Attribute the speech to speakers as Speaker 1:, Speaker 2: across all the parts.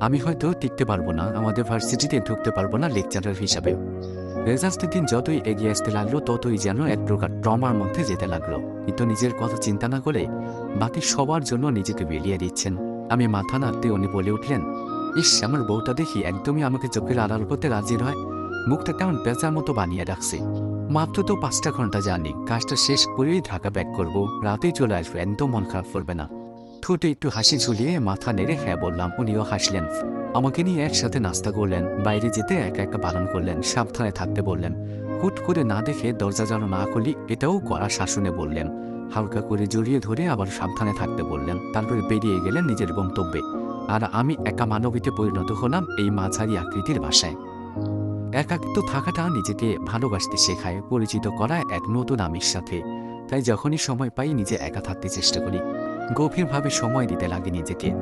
Speaker 1: আমি হয়তো টিকতে পারব না, আমাদের ভার্সিটিতে ঢুকতে পারব না লেকচারার হিসাবে। রেজাল্টের দিন যতই এগিয়ে আসতে লাগল, ততই যেন এক প্রকার ট্রমার মধ্যে যেতে লাগল। কিন্তু নিজের কথা চিন্তা না করে বাকি সবার জন্য নিজেকে বেরিয়ে দিচ্ছেন। আমি মাথা নাড়তে উনি বলে উঠলেন, ইস, আমার বউটা দেখি একদমই আমাকে চোখের আড়াল করতে রাজি নয়। মুখটা কেমন পেঁচার মতো বানিয়ে রাখছে। মাত্র তো পাঁচটা ঘণ্টা জানি, কাজটা শেষ করেই ঢাকা ব্যাক করব। রাতেই চলে আসব একদম মন খারাপ করবে না। ঠোঁটে একটু হাসি ঝুলিয়ে মাথা নেড়ে হ্যাঁ বললাম। উনিও হাসলেন। আমাকে নিয়ে একসাথে নাস্তা করলেন, বাইরে যেতে একা একা বারণ করলেন, সাবধানে থাকতে বললেন। হুট করে না দেখে দরজা যেন না খুলি, এটাও কড়া শাসনে বললেন। হালকা করে জড়িয়ে ধরে আবার সাবধানে থাকতে বললেন। তারপরে বেরিয়ে গেলেন নিজের গন্তব্যে। আর আমি একা মানবীতে পরিণত হলাম এই মাঝারি আকৃতির ভাষায় একাকিত্ব থাকাটা নিজেকে ভালোবাসতে শেখায়, পরিচিত করা এক নতুন আমির সাথে। তাই যখনই সময় পাই নিজে একা থাকতে চেষ্টা করি। গভীরভাবে সময় দিতে লাগে নিজেকে।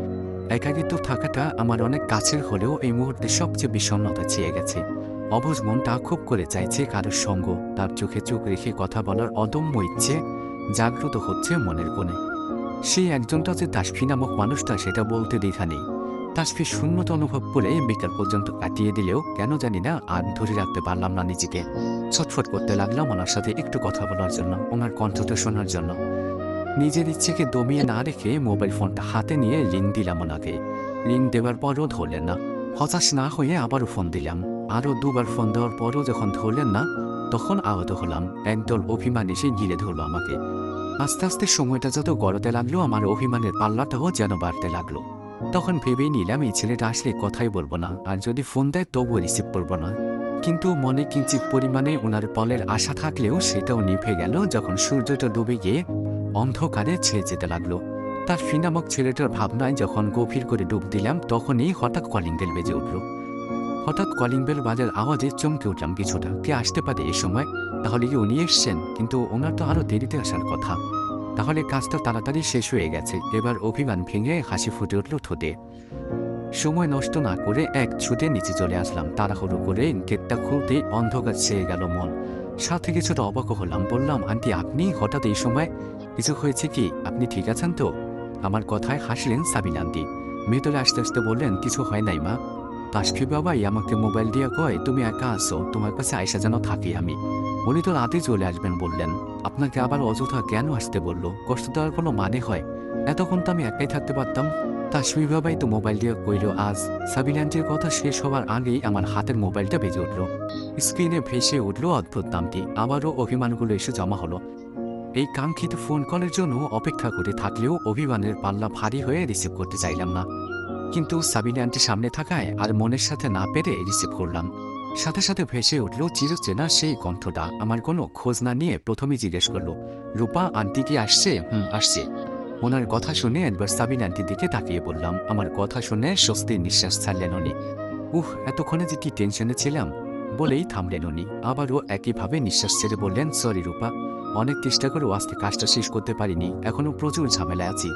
Speaker 1: একাকিত্ব থাকাটা আমার অনেক কাছের হলেও এই মুহূর্তে সবচেয়ে বিষণ্ণতা চেয়ে গেছে। অবুজ মনটা খুব করে চাইছে কারোর সঙ্গ, তার চোখে চোখ রেখে কথা বলার অদম্য ইচ্ছে জাগ্রত হচ্ছে মনের কোণে। সেই একজনটা যে তাসফি নামক মানুষটা, সেটা বলতে দ্বিধা নেই। তাসফি শূন্যতা অনুভব করে বিকাল পর্যন্ত কাটিয়ে দিলেও কেন জানি না আর ধরে রাখতে পারলাম না নিজেকে। ছটফট করতে লাগলাম ওনার সাথে একটু কথা বলার জন্য, ওনার কণ্ঠটা শোনার জন্য। নিজের ইচ্ছেকে দমিয়ে না রেখে মোবাইল ফোনটা হাতে নিয়ে রিং দিলাম ওনাকে। রিং দেওয়ার পরও ধরলেন না। হতাশ না হয়ে আবারও ফোন দিলাম। আরও দুবার ফোন দেওয়ার পরও যখন ধরলেন না, তখন আহত হলাম। একদল অভিমান এসে ঘিরে ধরলো আমাকে। আস্তে আস্তে সময়টা যত গড়তে লাগল, আমার অভিমানের পাল্লাটাও যেন বাড়তে লাগল। তখন ভেবেই নিলাম, এই ছেলেটা আসলে কথাই বলব না। আর যদি ফোন দেয়, তবুও রিসিভ করব না। কিন্তু মনে কিঞ্চিত পরিমাণে ওনার পলের আশা থাকলেও সেটাও নিভে গেল যখন সূর্যটা ডুবে গিয়ে অন্ধকারে ছেয়ে যেতে লাগল। তার ফিনামক ছেলেটার ভাবনায় যখন গভীর করে ডুব দিলাম, তখনই হঠাৎ কলিং বেল বেজে উঠল। হঠাৎ কলিং বেল বাজার আওয়াজে চমকে উঠলাম কিছুটা। কে আসতে পারে এ সময়? তাহলে কি উনি এসছেন? কিন্তু ওনার তো আরও দেরিতে আসার কথা। তাহলে কাজটা তাড়াতাড়ি শেষ হয়ে গেছে। এবার অভিমান ভেঙে হাসি ফুটে উঠল ঠোঁটে। সময় নষ্ট না করে এক ছুটে নিচে চলে আসলাম। তাড়াহুড়ো করে গেটটা খুলতে অন্ধকার ছেয়ে গেল মন। সাথে কিছুটা অবাক হলাম। বললাম, আন্টি, আপনি হঠাৎ এই সময় কিছু হয়েছে কি? আপনি ঠিক আছেন তো? আমার কথায় হাসলেন সাবিনা আন্টি। ভেতরে আস্তে আস্তে বললেন, কিছু হয় নাই মা। তাসফি বাবাই আমাকে মোবাইল দিয়ে কয়, তুমি একা আসো তোমার কাছে আয়সা যেন থাকি আমি। উনি তো রাতে চলে আসবেন বললেন। আপনাকে আবার অযথা কেন আসতে বলল? কষ্ট দেওয়ার কোনো মানে হয়? এতক্ষণ তো আমি একাই থাকতে পারতাম। তাসফি বাবাই তো মোবাইল দিয়ে কইল, আজ সাবিনা আন্টির কথা শেষ হওয়ার আগেই আমার হাতের মোবাইলটা বেজে উঠল। স্ক্রিনে ভেসে উঠল অদ্ভুত নামটি। আবারও অভিমানগুলো এসে জমা হলো। এই কাঙ্ক্ষিত ফোন কলের জন্য অপেক্ষা করে থাকলেও অভিমানের পাল্লা ভারী হয়ে রিসিভ করতে চাইলাম না। কিন্তু সাবিনা আন্টি সামনে থাকায় আর মনের সাথে না পেরে রিসিভ করলাম। সাথে সাথে ভেসে উঠল চিরচেনা সেই কণ্ঠটা। আমার কোনো খোঁজ না নিয়ে প্রথমেই জিজ্ঞেস করল, রূপা, আন্টি কি আসছে? হুম, আসছে। ওনার কথা শুনে একবার সাবিনা আন্টির দিকে তাকিয়ে বললাম, আমার কথা শুনে স্বস্তির নিঃশ্বাস ছাড়লেন উনি। উহ, এতক্ষণে যে কি টেনশনে ছিলাম, বলেই থামলেন উনি। আবারও একইভাবে নিঃশ্বাস ছেড়ে বললেন, সরি রূপা, অনেক চেষ্টা করেও আজকে কাজটা শেষ করতে পারিনি, এখনও প্রচুর ঝামেলায় আছি।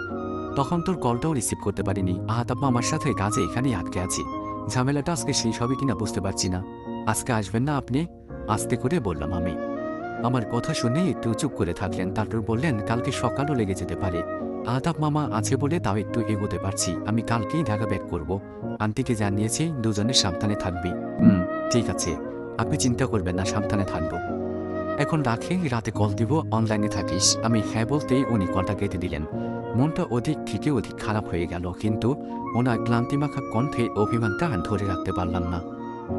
Speaker 1: তখন তোর কলটাও রিসিভ করতে পারিনি। আহাতাপ্পা আমার সাথে কাজে এখানেই আটকে আছি। ঝামেলাটা আজকে শেষ হবে কিনা বুঝতে পারছি না। আজকে আসবেন না আপনি? আস্তে করে বললাম আমি। আমার কথা শুনে একটু চুপ করে থাকলেন, তারপর বললেন, কালকে সকালও লেগে যেতে পারে। আহতাব মামা আছে বলে তাও একটু এগোতে পারছি। আমি কালকেই ঢাকা ব্যাক করব। আন্টিকে জানিয়েছি দুজনে সাবধানে থাকবি। হুম, ঠিক আছে। আপনি চিন্তা করবেন না, সাবধানে থাকব। এখন রাখে, রাতে কল দিব অনলাইনে থাকিস। আমি হ্যাঁ বলতেই উনি কলটা কেটে দিলেন। মনটা অধিক থেকে অধিক খারাপ হয়ে গেল, কিন্তু ওনার ক্লান্তিমাখা কণ্ঠে অভিমানটা ধরে রাখতে পারলাম না।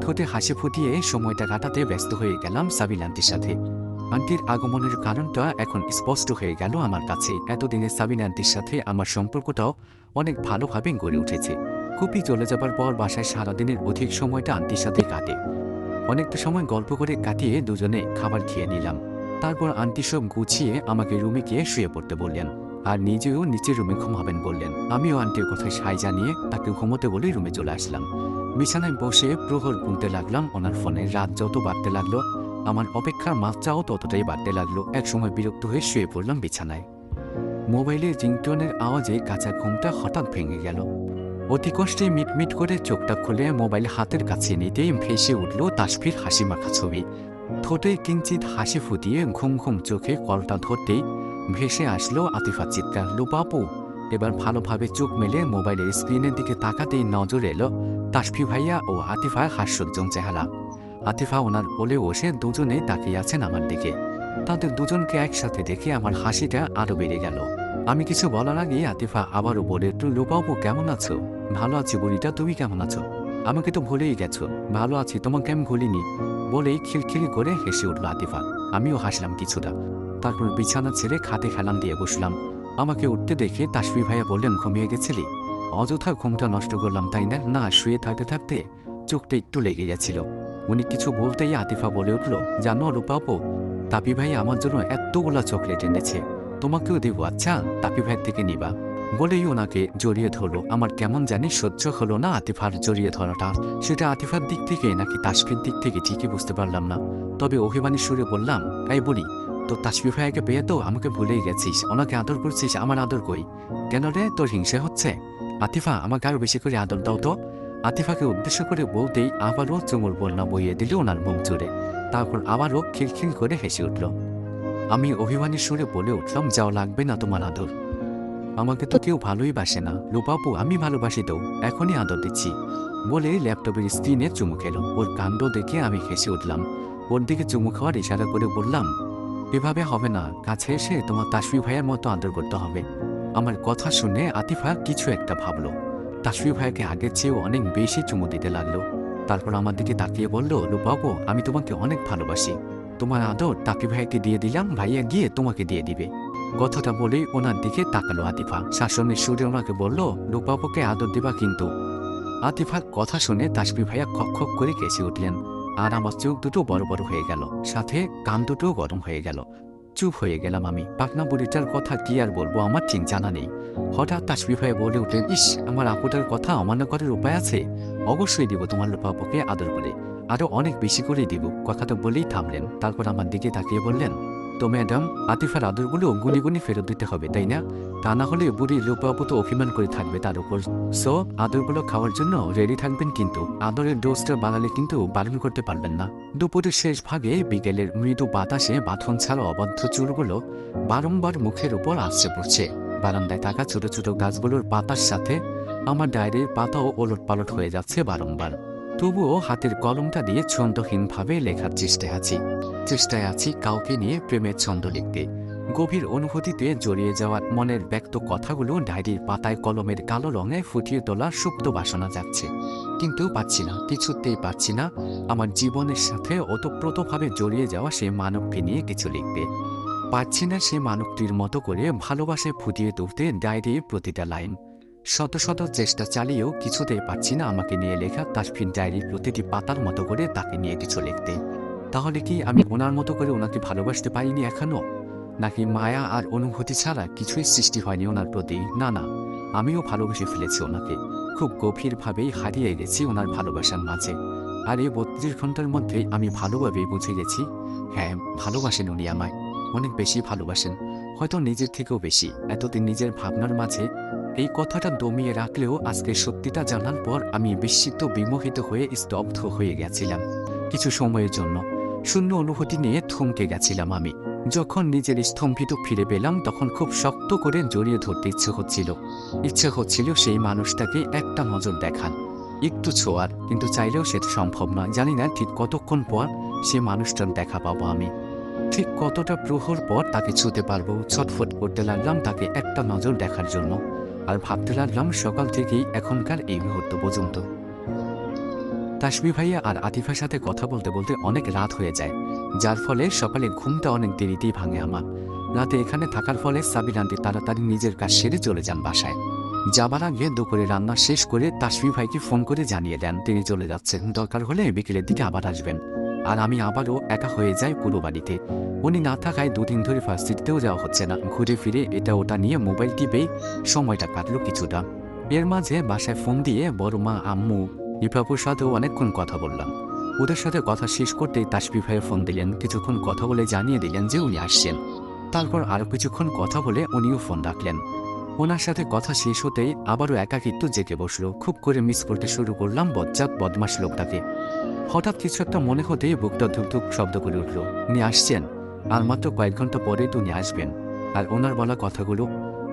Speaker 1: ঠোঁটে হাসি ফুটিয়ে সময়টা কাটাতে ব্যস্ত হয়ে গেলাম সাবিল আন্টির সাথে। আন্টির আগমনের কারণটা এখন স্পষ্ট হয়ে গেল আমার কাছে। এতদিনে সাবিনা আন্টির সাথে আমার সম্পর্কটাও অনেক ভালোভাবে গড়ে উঠেছে। খুবই চলে যাবার পর বাসায় সারাদিনের অধিক সময়টা আন্টির সাথে কাটে। অনেকটা সময় গল্প করে কাটিয়ে দুজনে খাবার খেয়ে নিলাম। তারপর আন্টি সব গুছিয়ে আমাকে রুমে গিয়ে শুয়ে পড়তে বললেন। আর নিজেও নিচের রুমে ঘুমাবেন বললেন। আমিও আন্টির কথায় সাই জানিয়ে তাকে ঘুমোতে বলে রুমে চলে আসলাম। বিছানায় বসে প্রহর গুনতে লাগলাম, ওনার ফোনে রাত যত বাড়তে লাগল আমার অপেক্ষার মাত্রাও ততটাই বাড়তে লাগল। একসময় বিরক্ত হয়ে শুয়ে পড়লাম বিছানায়। মোবাইলের রিংটোনের আওয়াজে কাঁচা ঘুমটা হঠাৎ ভেঙে গেল। অতি কষ্টে মিটমিট করে চোখটা খুলে মোবাইল হাতের কাছে নিতেই ভেসে উঠল তাসফির হাসি মাখা ছবি। ঠোঁটে কিঞ্চিত হাসি ফুটিয়ে ঘুম ঘুম চোখে কলটা ধরতেই ভেসে আসলো আতিফা চিৎকার। লো বাপু এবার ভালোভাবে চোখ মেলে মোবাইলের স্ক্রিনের দিকে তাকাতেই নজর এলো তাসফি ভাইয়া ও আতিফার হাস্যোজ্জ্বল চেহারা। আতিফা ওনার বলে বসে দুজনে তাকিয়ে আছেন আমার দিকে। তাদের দুজনকে একসাথে দেখে আমার হাসিটা আরও বেড়ে গেল। আমি কিছু বলার আগে আতিফা আবারও বলে একটু লোপাবো কেমন আছো? ভালো আছি বুড়িটা, তুমি কেমন আছো? আমাকে তো ভুলেই গেছো। ভালো আছি, তোমাকে আমি ভুলিনি। বলেই খিলখিলি করে হেসে উঠল আতিফা। আমিও হাসলাম কিছুটা। তারপর বিছানা ছেড়ে খাতে খেলাম দিয়ে বসলাম। আমাকে উঠতে দেখে তাসফি ভাইয়া বললেন, ঘুমিয়ে গেছিলি? অযথা ঘুমটা নষ্ট করলাম, তাই না? না, শুয়ে থাকতে থাকতে চোখটা একটু লেগে গেছিল। উনি কিছু বলতেই আতিফা বলে উঠল, জানো রূপাপো তাপি ভাই আমার জন্য এতগুলা চকলেট এনেছে। তোমাকেও দেবো আচ্ছা? তাপি ভাইয়ের থেকে নিবা। বলেই ওনাকে জড়িয়ে ধরলো। আমার কেমন জানি সহ্য হলো না আতিফার জড়িয়ে ধরাটা। সেটা আতিফার দিক থেকে নাকি তাসফির দিক থেকে ঠিকই বুঝতে পারলাম না। তবে অভিমানী সুরে বললাম তাই বলি তো তাসফি ভাইয়াকে পেয়ে তো আমাকে ভুলেই গেছিস। ওনাকে আদর করছিস, আমার আদর কই? কেন রে তোর হিংসা হচ্ছে? আতিফা, আমাকে আরও বেশি করে আদর দাও তো। আতিফাকে উদ্দেশ্য করে বলতেই আবারও চুমুর বন্যা বইয়ে দিল ওনার মুখ জুড়ে। তারপর আবারও খিলখিল করে হেসে উঠল। আমি অভিমানের সুরে বলে উঠলাম, যাও, লাগবে না তোমার আদর। আমাকে তো কেউ ভালোই বাসে না। রূপাপু আমি ভালোবাসি তো, এখনই আদর দিচ্ছি। বলে ল্যাপটপের স্ক্রিনে চুমু খেল। ওর কাণ্ড দেখে আমি হেসে উঠলাম। ওর দিকে চুমু খাওয়ার ইশারা করে বললাম, এভাবে হবে না। কাছে এসে তোমার তাসমি ভাইয়ের মতো আদর করতে হবে। আমার কথা শুনে আতিফা কিছু একটা ভাবলো। তাসফি ভাইয়াকে আগের চেয়েও অনেক বেশি চুমু দিতে লাগল। তারপর আমার দিকে তাকিয়ে বলল রূপাপু আমি তোমাকে অনেক ভালোবাসি। তোমার আদর তাপি ভাইয়াকে দিয়ে দিলাম, ভাইয়া গিয়ে তোমাকে দিয়ে দিবে। কথাটা বলেই ওনার দিকে তাকালো আতিফা। শাসনের সুরে ওনাকে বলল রূপাপুকে আদর দিবা কিন্তু। আতিফার কথা শুনে তাসবি ভাইয়া খক করে কেসে উঠলেন। আর আমার চোখ দুটো বড় বড় হয়ে গেল। সাথে কান দুটোও গরম হয়ে গেল। চুপ হয়ে গেলাম আমি। পাকনা বুড়িটার কথা কি আর বলব আমার ঠিক জানা নেই। হঠাৎ তাসবি হয়ে বলে উঠলেন, ইস, আমার আপুটার কথা অমান্য করার উপায় আছে? অবশ্যই দিব তোমার রূপাপুকে আদর করে আরও অনেক বেশি করে দিব। কথাটা বলেই থামলেন। তারপর আমার দিকে তাকিয়ে বললেন তো ম্যাডাম, আতিফার আদরগুলো গুনি গুনি ফেরত দিতে হবে, তাই না? তা না হলে বুড়ি রূপাপু তো অভিমান করে থাকবে তার উপর। সো আদরগুলো খাওয়ার জন্য রেডি থাকবেন কিন্তু, আদরের ডোজটা বানালে কিন্তু বারণ করতে পারবেন না। দুপুরের শেষ ভাগে বিকেলের মৃদু বাতাসে বাথন ছাড়া অবাধ্য চুলগুলো বারংবার মুখের উপর আসছে পড়ছে। বারান্দায় থাকা ছোট ছোট গাছগুলোর পাতার সাথে আমার ডায়েরির পাতাও ওলট পালট হয়ে যাচ্ছে বারংবার। তবুও হাতের কলমটা দিয়ে ছন্দহীনভাবে লেখার চেষ্টা আছি। চেষ্টায় আছি কাউকে নিয়ে প্রেমের ছন্দ লিখতে। গভীর অনুভূতিতে জড়িয়ে যাওয়ার মনের ব্যক্ত কথাগুলো ডায়েরির পাতায় কলমের কালো রঙে ফুটিয়ে তোলা সুপ্ত বাসনা যাচ্ছে। কিন্তু পাচ্ছি না, কিছুতেই পাচ্ছি না, আমার জীবনের সাথে ওতপ্রোতভাবে জড়িয়ে যাওয়া সে মানবকে নিয়ে কিছু লিখতে। পাচ্ছি না সে মানবটির মতো করে ভালোবাসে ফুটিয়ে তুলতে ডায়েরির প্রতিটা লাইন। শত শত চেষ্টা চালিয়েও কিছুতেই পাচ্ছি না আমাকে নিয়ে লেখা তাসফিন ডায়েরির প্রতিটি পাতার মতো করে তাকে নিয়ে কিছু লিখতে। তাহলে কি আমি ওনার মতো করে ওনাকে ভালোবাসতে পারিনি এখনও? নাকি মায়া আর অনুভূতি ছাড়া কিছুই সৃষ্টি হয়নি ওনার প্রতি? না না, আমিও ভালোবেসে ফেলেছি ওনাকে। খুব গভীরভাবেই হারিয়ে গেছি ওনার ভালোবাসার মাঝে। আর এই বত্রিশ ঘণ্টার মধ্যে আমি ভালোভাবেই বুঝে গেছি। হ্যাঁ ভালোবাসেন উনি আমায়। অনেক বেশি ভালোবাসেন। হয়তো নিজের থেকেও বেশি। এতদিন নিজের ভাবনার মাঝে এই কথাটা দমিয়ে রাখলেও আজকে সত্যিটা জানার পর আমি বিস্মিত বিমোহিত হয়ে স্তব্ধ হয়ে গেছিলাম। কিছু সময়ের জন্য। শূন্য অনুভূতি নিয়ে থমকে গেছিলাম আমি। যখন নিজের স্তম্ভিত ফিরে পেলাম, তখন খুব শক্ত করে জড়িয়ে ধরতে ইচ্ছে হচ্ছিল। ইচ্ছে হচ্ছিল সেই মানুষটাকে একটা নজর দেখান। একটু ছোঁয়ার, কিন্তু চাইলেও সেটা সম্ভব নয়। জানি না ঠিক কতক্ষণ পর সে মানুষটার দেখা পাবো আমি। ঠিক কতটা প্রহর পর তাকে ছুতে পারব, ছটফট করতে লাগলাম তাকে একটা নজর দেখার জন্য। আর ভাবতে লাগলাম সকাল থেকেই এখনকার এই মুহূর্ত পর্যন্ত। তাসবি ভাইয়া আর আতিফার সাথে কথা বলতে বলতে অনেক রাত হয়ে যায়। যার ফলে সকালে ঘুমটা অনেক দেরিতেই ভাঙে আমার। রাতে এখানে থাকার ফলে সাবির আন্টি তাড়াতাড়ি নিজের কাজ সেরে চলে যান বাসায়। যাবার আগে দুপুরে রান্না শেষ করে তাসবি ভাইকে ফোন করে জানিয়ে দেন, তিনি চলে যাচ্ছেন। দরকার হলে বিকেলের দিকে আবার আসবেন। আর আমি আবারও একা হয়ে যাই পুরো বাড়িতে উনি না থাকায় দুদিন ধরে ভার্সিটিতেও যাওয়া হচ্ছে না। ঘুরে ফিরে এটা ওটা নিয়ে মোবাইল টিপেই সময়টা কাটলো কিছুটা। এর মাঝে বাসায় ফোন দিয়ে বড় মা, আম্মু ইফাপুর সাথেও অনেকক্ষণ কথা বললাম। ওদের সাথে কথা শেষ করতেই তাসবি ভাইয়ে ফোন দিলেন, কিছুক্ষণ কথা বলে জানিয়ে দিলেন যে উনি আসছেন। তারপর আরও কিছুক্ষণ কথা বলে উনিও ফোন রাখলেন। ওনার সাথে কথা শেষ হতেই আবারও একাকিত্ব জেগে বসল। খুব করে মিস করতে শুরু করলাম বজ্জাত বদমাস লোকটাকে। হঠাৎ কিছু একটা মনে হতেই বুকটা ধুকধুক শব্দ করে উঠল, উনি আসছেন? আর মাত্র কয়েক ঘণ্টা পরে তো উনি আসবেন। আর ওনার বলা কথাগুলো,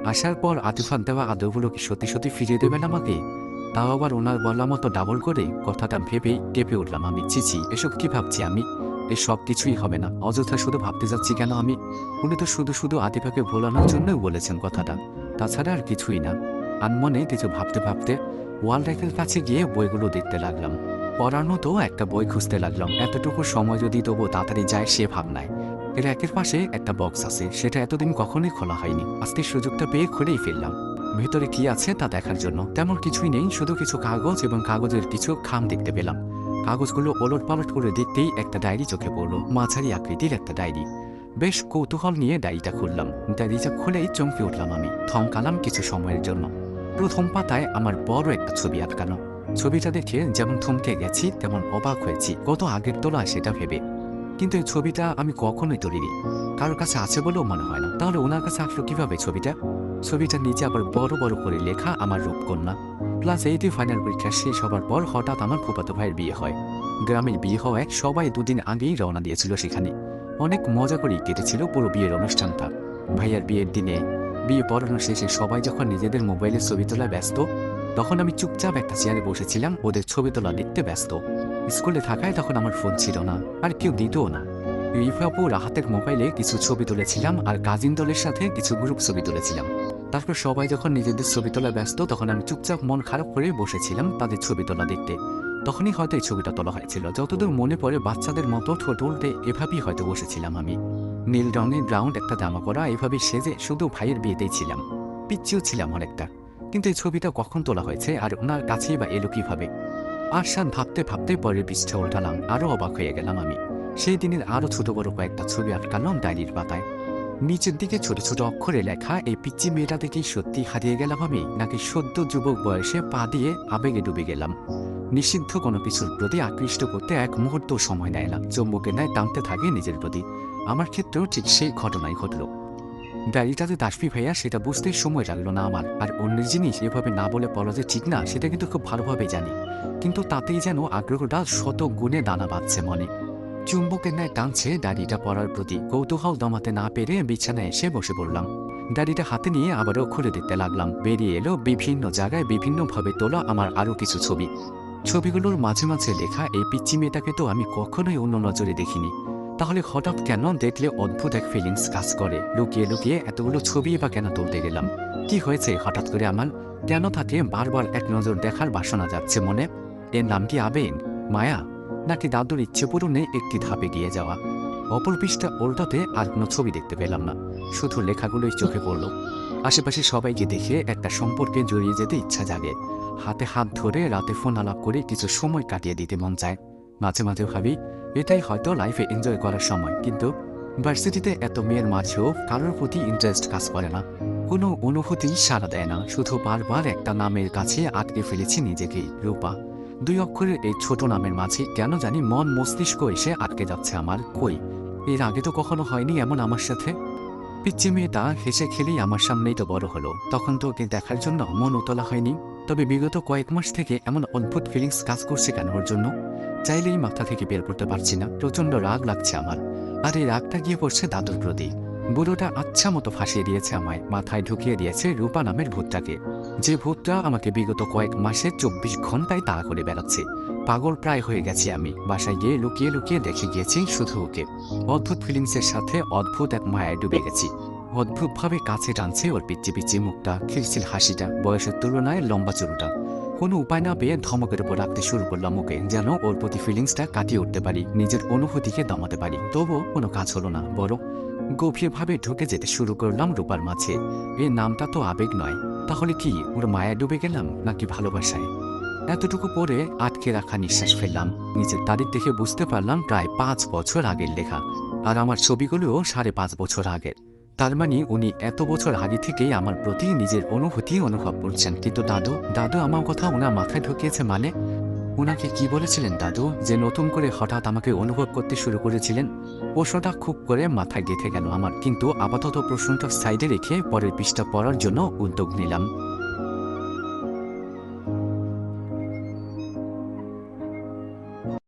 Speaker 1: আসার পর আতিফার দেওয়া আদরগুলো কি সত্যি সত্যি ফিরিয়ে দেবেন আমাকে? তাও আবার ওনার বলা মতো ডাবল করে কথাটা ভেবেই কেঁপে উঠলাম আমি। চিচি এসব কি ভাবছি আমি? এই সব কিছুই হবে না। অযথা শুধু ভাবতে যাচ্ছি কেন আমি? উনি তো শুধু শুধু আতিফাকে ভোলানোর জন্যই বলেছেন কথাটা। তাছাড়া আর কিছুই না। আনমনে কিছু ভাবতে ভাবতে ওয়াল র্যাকের কাছে গিয়ে বইগুলো দেখতে লাগলাম। পড়ার মতো একটা বই খুঁজতে লাগলাম। এতটুকু সময় যদি তবু তাড়াতাড়ি যায় সে ভাবনায়। এর একের পাশে একটা বক্স আছে। সেটা এতদিন কখনোই খোলা হয়নি। আজকে সুযোগটা পেয়ে খুলেই ফেললাম। ভেতরে কি আছে তা দেখার জন্য। তেমন কিছুই নেই, শুধু কিছু কাগজ এবং কাগজের কিছু খাম দেখতে পেলাম। কাগজগুলো ওলট পালট করে দেখতেই একটা ডায়েরি চোখে পড়ল, মাঝারি আকৃতির একটা ডায়েরি। বেশ কৌতূহল নিয়ে ডায়েরিটা খুললাম। ডায়েরিটা খুলেই চমকে উঠলাম আমি, থমকালাম কিছু সময়ের জন্য। প্রথম পাতায় আমার বড় একটা ছবি আটকানো। ছবিটা দেখে যেমন থমকে গেছি, তেমন অবাক হয়েছি, কত আগের তোলা সেটা ভেবে। কিন্তু এই ছবিটা আমি কখনোই তুলিনি। কারোর কাছে আছে বলেও মনে হয় না। তাহলে ওনার কাছে আসলো কীভাবে ছবিটা? ছবিটার নিচে আবার বড় বড় করে লেখা আমার রূপকন্যা। ক্লাস এইটে ফাইনাল পরীক্ষা শেষ হবার পর হঠাৎ আমার ফুপাতো ভাইয়ের বিয়ে হয়। গ্রামের বিয়ে হওয়ায় সবাই দুদিন আগেই রওনা দিয়েছিল সেখানে। অনেক মজা করেই কেটেছিল পুরো বিয়ের অনুষ্ঠানটা। ভাইয়ার বিয়ের দিনে, বিয়ে পড়ানো শেষে সবাই যখন নিজেদের মোবাইলে ছবি তোলায় ব্যস্ত, তখন আমি চুপচাপ একটা চেয়ারে বসেছিলাম, ওদের ছবি তোলা দেখতে ব্যস্ত। স্কুলে থাকায় তখন আমার ফোন ছিল না, আর কেউ দিতও না। রিফাপু রাহাতের মোবাইলে কিছু ছবি তুলেছিলাম আর কাজিন দলের সাথে কিছু গ্রুপ ছবি তুলেছিলাম। তারপর সবাই যখন নিজেদের ছবি তোলা ব্যস্ত, তখন আমি চুপচাপ মন খারাপ করে বসেছিলাম তাদের ছবি তোলা দেখতে। তখনই হয়তো এই ছবিটা তোলা হয়েছিল। যতদূর মনে পড়ে বাচ্চাদের মতো ঠোঁট উল্টে এভাবেই হয়তো বসেছিলাম আমি। নীল রঙের গ্রাউন্ড একটা জামা পরা, এভাবে সেজে শুধু ভাইয়ের বিয়েতেই ছিলাম। পিচ্ছিও ছিলাম অনেকটা। কিন্তু এই ছবিটা কখন তোলা হয়েছে আর ওনার কাছেই বা এলো কীভাবে? আশান ভাবতে ভাবতে পরের পৃষ্ঠে উল্টালাম। আরও অবাক হয়ে গেলাম আমি। সেই দিনের আরও ছোট বড় কয়েকটা ছবি আটকালাম ডায়েরির পাতায়। নিচের দিকে ছোট ছোট অক্ষরে লেখা, এই পিচ্চি মেয়েটা দেখেই সত্যি হারিয়ে গেলাম আমি, নাকি সদ্য যুবক বয়সে পা দিয়ে আবেগে ডুবে গেলাম। নিষিদ্ধ কোনো কিছুর প্রতি আকৃষ্ট করতে এক মুহূর্ত সময় নেয় না, চম্বুকের ন্যায় টানতে থাকে নিজের প্রতি। আমার ক্ষেত্রেও ঠিক সেই ঘটনাই ঘটল। ডায়েরিটাতে দাসপি ভাইয়া সেটা বুঝতে সময় লাগল না আমার, আর অন্যের জিনিস এভাবে না বলে বলা যে ঠিক না, সেটা কিন্তু খুব ভালোভাবে জানি। কিন্তু তাতেই যেন আগ্রহটা শত গুণে দানা বাঁধছে মনে। চুম্বকের ন্যায় টানছে ডায়েরিটা পড়ার প্রতি কৌতূহল দমাতে না পেরে বিছানায় এসে বসে পড়লাম। ডায়েরিটা হাতে নিয়ে আবারও খুলে দিতে লাগলাম। বেরিয়ে এলো বিভিন্ন জায়গায় বিভিন্নভাবে তোলা আমার আরও কিছু ছবি। ছবিগুলোর মাঝে মাঝে লেখা, এই পিচ্চি মেয়েটাকে তো আমি কখনোই অন্য নজরে দেখিনি। তাহলে হঠাৎ কেন দেখলে অদ্ভুত এক ফিলিংস কাজ করে? লুকিয়ে লুকিয়ে এতগুলো ছবি বা কেন তুলতে গেলাম। কি হয়েছে হঠাৎ করে আমার? কেন তাকে বারবার এক নজর দেখার বাসনা যাচ্ছে মনে? এর নাম কি আবেন মায়া? নাকি দাদুর ইচ্ছে পূরণে একটি ধাপে গিয়ে যাওয়া। অপর পৃষ্ঠা উল্টাতে আর কোনো ছবি দেখতে পেলাম না। শুধু লেখাগুলোই চোখে পড়ল। আশেপাশে সবাইকে দেখে একটা সম্পর্কে জড়িয়ে যেতে ইচ্ছা জাগে। হাতে হাত ধরে রাতে ফোন আলাপ করে কিছু সময় কাটিয়ে দিতে মন চায়। মাঝে মাঝে ভাবি, এটাই হয়তো লাইফে এনজয় করার সময়। কিন্তু ভার্সিটিতে এত মেয়ের মাঝেও কারোর প্রতি ইন্টারেস্ট কাজ করে না। কোনো অনুভূতি সাড়া দেয় না। শুধু বারবার একটা নামের কাছে আটকে ফেলেছি নিজেকেই, রূপা। দুই অক্ষরের এই ছোট নামের মাঝে কেন জানি মন মস্তিষ্ক এসে আটকে যাচ্ছে আমার কই? এর আগে তো কখনো হয়নি এমন আমার সাথে? পিচ্ছি মেয়েটা হেসে খেলেই আমার সামনেই তো বড় হলো। তখন তো ওকে দেখার জন্য মন উতলা হয়নি। তবে বিগত কয়েক মাস থেকে এমন অদ্ভুত ফিলিংস কাজ করছে কেন ওর জন্য? চাইলেই মাথা থেকে বের করতে পারছি না। প্রচণ্ড রাগ লাগছে আমার। আর এই রাগটা গিয়ে পড়ছে দাদুর প্রতি। বুড়োটা আচ্ছা মতো ফাঁসিয়ে দিয়েছে আমায়। মাথায় ঢুকিয়ে দিয়েছে রূপা নামের ভূতটাকে। যে ভূতটা আমাকে বিগত কয়েক মাসে চব্বিশ ঘন্টায় তাড়া করে বেড়াচ্ছে। পাগল প্রায় হয়ে গেছি আমি। বাসায় গিয়ে লুকিয়ে লুকিয়ে দেখে গিয়েছি শুধু ওকে। অদ্ভুত ফিলিংসের সাথে অদ্ভুত এক মায়ায় ডুবে গেছি। অদ্ভুতভাবে কাছে টানছে ওর পিচ্ছি পিচ্ছি মুখটা খিলছিল হাসিটা, বয়সের তুলনায় লম্বা চুরুটা কোনো উপায় না পেয়ে ধমকের উপর রাখতে শুরু করলাম ওকে, যেন ওর প্রতি ফিলিংসটা কাটিয়ে উঠতে পারি, নিজের অনুভূতিকে দমাতে পারি। তবুও কোনো কাজ হলো না বড় গভীরভাবে ঢুকে যেতে শুরু করলাম রূপার মাঝে। এর নামটা তো আবেগ নয়। তাহলে কি ওর মায়া ডুবে গেলাম নাকি ভালোবাসায়? এতটুকু পরে আটকে রাখা নিঃশ্বাস ফেললাম। নিজের তারিখ দেখে বুঝতে পারলাম প্রায় পাঁচ বছর আগের লেখা। আর আমার ছবিগুলোও সাড়ে পাঁচ বছর আগের। তার মানে উনি এত বছর আগে থেকেই আমার প্রতি নিজের অনুভূতি অনুভব করছেন। কিন্তু দাদু দাদু আমার কথা ওনার মাথায় ঢুকিয়েছে মানে ওনাকে কি বলেছিলেন, দাদু? যে নতুন করে হঠাৎ আমাকে অনুভব করতে শুরু করেছিলেন? প্রশ্নটা খুব করে মাথায় গেঁথে গেল আমার। কিন্তু আপাতত প্রশ্নটা সাইডে রেখে পরের পৃষ্ঠা পড়ার জন্য উদ্যোগ নিলাম।